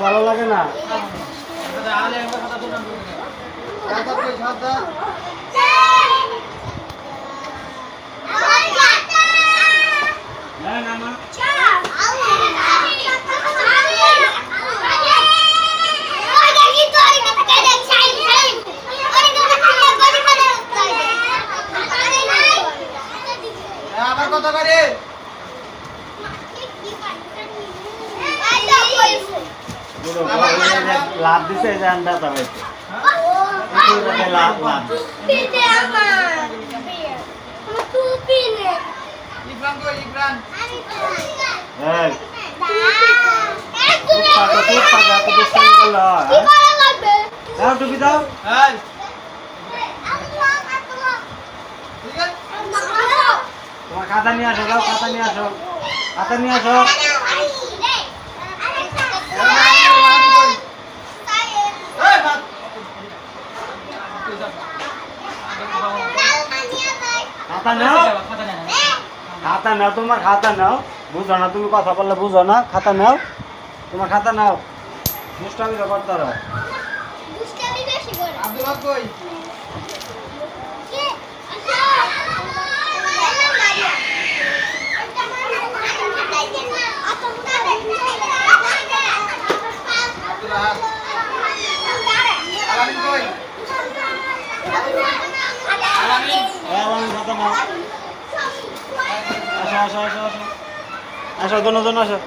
ভালো লাগে না? আবার কত করে? লাভ দিছে যে আন্ডা চালাইছে লাভ লাভ হ্যাঁ? দাও টুপি দাও আছে তোমার খাতা নিয়ে আসো দাও খাতা নিয়ে আসো খাতা নিয়ে আসো খাতা নাও খাতা নাও তোমার খাতা নাও বুঝো না তুমি কথা বললে বুঝো না খাতা নাও তোমার খাতা নাও দুষ্টামি তো করতে পারো আসো আসো আসো আসো। আসো দোনো জন আসো।